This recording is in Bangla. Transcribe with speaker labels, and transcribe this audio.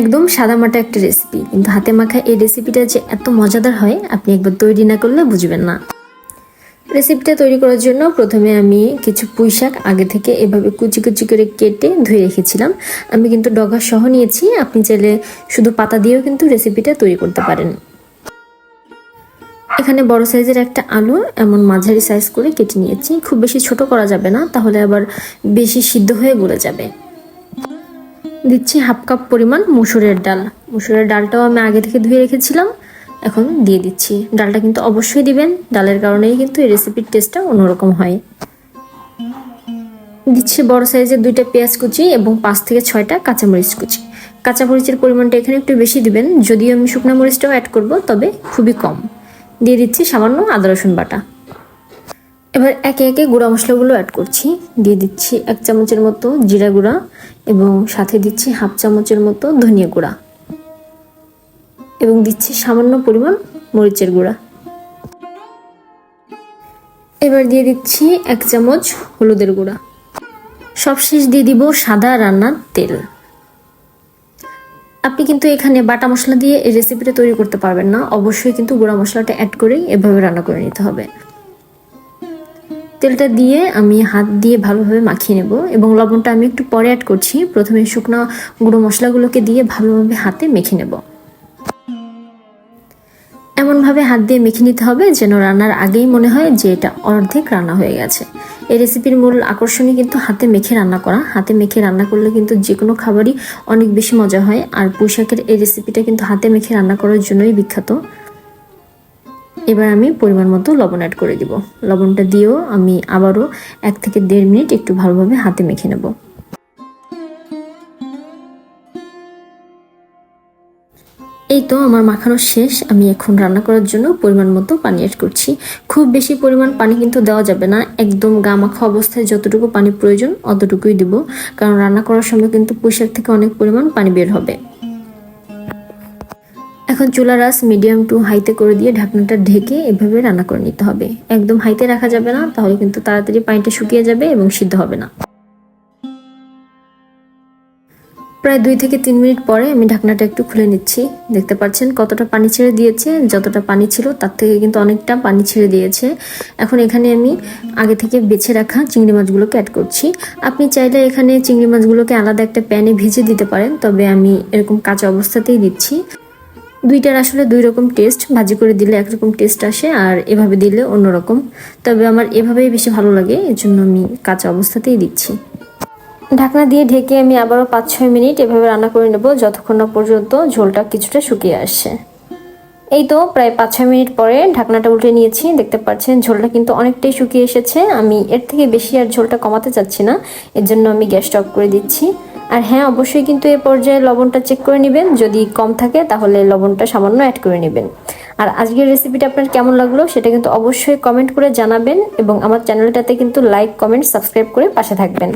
Speaker 1: একদম সাদামাটা একটা রেসিপি কিন্তু হাতে মাখা এই রেসিপিটা যে এত মজাদার হয়, আপনি একবার তৈরি না করলে বুঝবেন না। রেসিপিটা তৈরি করার জন্য প্রথমে আমি কিছু পুঁই শাক আগে থেকে এভাবে কুচি কুচি করে কেটে ধুয়ে রেখেছিলাম। আমি কিন্তু ডগা সহ নিয়েছি, আপনি চাইলে শুধু পাতা দিয়েও কিন্তু রেসিপিটা তৈরি করতে পারেন। এখানে বড় সাইজের একটা আলু এমন মাঝারি সাইজ করে কেটে নিয়েছি। খুব বেশি ছোট করা যাবে না, তাহলে আবার বেশি সিদ্ধ হয়ে গলে যাবে। দিচ্ছি হাফ কাপ পরিমাণ মুসুরের ডাল। মুসুরের ডালটাও আমি আগে থেকে ধুয়ে রেখেছিলাম, এখন দিয়ে দিচ্ছি। ডালটা কিন্তু অবশ্যই দিবেন, ডালের কারণেই কিন্তু এই রেসিপির টেস্টটা অন্যরকম হয়। দিচ্ছি বড় সাইজের দুইটা পেঁয়াজ কুচি এবং পাঁচ থেকে ছয়টা কাঁচামরিচ কুচি। কাঁচামরিচের পরিমাণটা এখানে একটু বেশি দিবেন, যদিও আমি শুকনো মরিচটাও অ্যাড করব, তবে খুবই কম। দিয়ে দিচ্ছি সামান্য আদা, রসুন বাটা। এবার একে একে গুঁড়া মশলাগুলো অ্যাড করছি। দিয়ে দিচ্ছি এক চামচের মতো জিরা গুঁড়া এবং সাথে দিচ্ছি হাফ চামচের মতো ধনিয়া গুঁড়া। এবং দিচ্ছি সামান্য পরিমাণ মরিচের গুঁড়া। এবার দিয়ে দিচ্ছি এক চামচ হলুদের গুঁড়া। সবশেষ দিয়ে দিব সাদা রান্নার তেল। আপনি কিন্তু এখানে বাটা মশলা দিয়ে এই রেসিপিটা তৈরি করতে পারবেন না। অবশ্যই কিন্তু গুঁড়া মশলাটা অ্যাড করেই এভাবে রান্না করে নিতে হবে। তেলটা দিয়ে আমি হাত দিয়ে ভালোভাবে মাখিয়ে নেব এবং লবণটা আমি একটু পরে অ্যাড করছি। প্রথমে শুকনো গুঁড়ো মশলাগুলোকে দিয়ে ভালোভাবে হাতে মেখে নেব। এমনভাবে হাত দিয়ে মেখে নিতে হবে যেন রান্নার আগেই মনে হয় যে এটা অর্ধেক রান্না হয়ে গেছে। এই রেসিপির মূল আকর্ষণই কিন্তু হাতে মেখে রান্না করা। হাতে মেখে রান্না করলে কিন্তু যে কোনো খাবারই অনেক বেশি মজা হয়। আর পোশাকের এই রেসিপিটা কিন্তু হাতে মেখে রান্না করার জন্যই বিখ্যাত। এবার আমি পরিমাণ মতো লবণ অ্যাড করে দিব। লবণটা দিয়েও আমি আবারও এক থেকে দেড় মিনিট একটু ভালোভাবে হাতে মেখে নেব। এই তো আমার মাখানো শেষ। আমি এখন রান্না করার জন্য পরিমাণ মতো পানি অ্যাড করছি। খুব বেশি পরিমাণ পানি কিন্তু দেওয়া যাবে না। একদম গা মাখা অবস্থায় যতটুকু পানি প্রয়োজন অতটুকুই দিব। কারণ রান্না করার সময় কিন্তু পুঁইশাক থেকে অনেক পরিমাণ পানি বের হবে। এখন চুলার আঁচ মিডিয়াম টু হাইতে করে দিয়ে ঢাকনাটা ঢেকে এভাবে রান্না করে নিতে হবে। একদম হাইতে রাখা যাবে না, তাহলে কিন্তু তাড়াতাড়ি পানিটা শুকিয়ে যাবে এবং সিদ্ধ হবে না। প্রায় দুই থেকে তিন মিনিট পরে আমি ঢাকনাটা একটু খুলে নিচ্ছি। দেখতে পাচ্ছেন কতটা পানি ছেড়ে দিয়েছে, যতটা পানি ছিল তার থেকে কিন্তু অনেকটা পানি ছেড়ে দিয়েছে। এখন এখানে আমি আগে থেকে বেছে রাখা চিংড়ি মাছগুলোকে অ্যাড করছি। আপনি চাইলে এখানে চিংড়ি মাছগুলোকে আলাদা একটা প্যানে ভেজে দিতে পারেন, তবে আমি এরকম কাঁচা অবস্থাতেই দিচ্ছি। দুইটার আসলে দুই রকম টেস্ট ভাজি করে দিলে একরকম টেস্ট আসে আর এভাবে দিলে অন্যরকম তবে আমার এভাবেই বেশি ভালো লাগে, এজন্য আমি কাঁচা অবস্থাতেই দিচ্ছি। ঢাকনা দিয়ে ঢেকে আমি আবারও পাঁচ ছয় মিনিট এভাবে রান্না করে নেব যতক্ষণ না পর্যন্ত ঝোলটা কিছুটা শুকিয়ে আসছে। এই তো প্রায় পাঁচ ছয় মিনিট পরে ঢাকনাটা উল্টে নিয়েছি, দেখতে পাচ্ছেন ঝোলটা কিন্তু অনেকটাই শুকিয়ে এসেছে। আমি এর থেকে বেশি আর ঝোলটা কমাতে চাচ্ছি না, এর জন্য আমি গ্যাসটা অফ করে দিচ্ছি। আর হ্যাঁ অবশ্যই কিন্তু এ পর্যায়ে লবণটা চেক করে নেবেন। যদি কম থাকে, তাহলে লবণটা সামান্য অ্যাড করে নেবেন। আর আজকের রেসিপিটা আপনার কেমন লাগল, সেটা কিন্তু অবশ্যই কমেন্ট করে জানাবেন এবং আমার চ্যানেলটাতে কিন্তু লাইক কমেন্ট সাবস্ক্রাইব করে পাশে থাকবেন।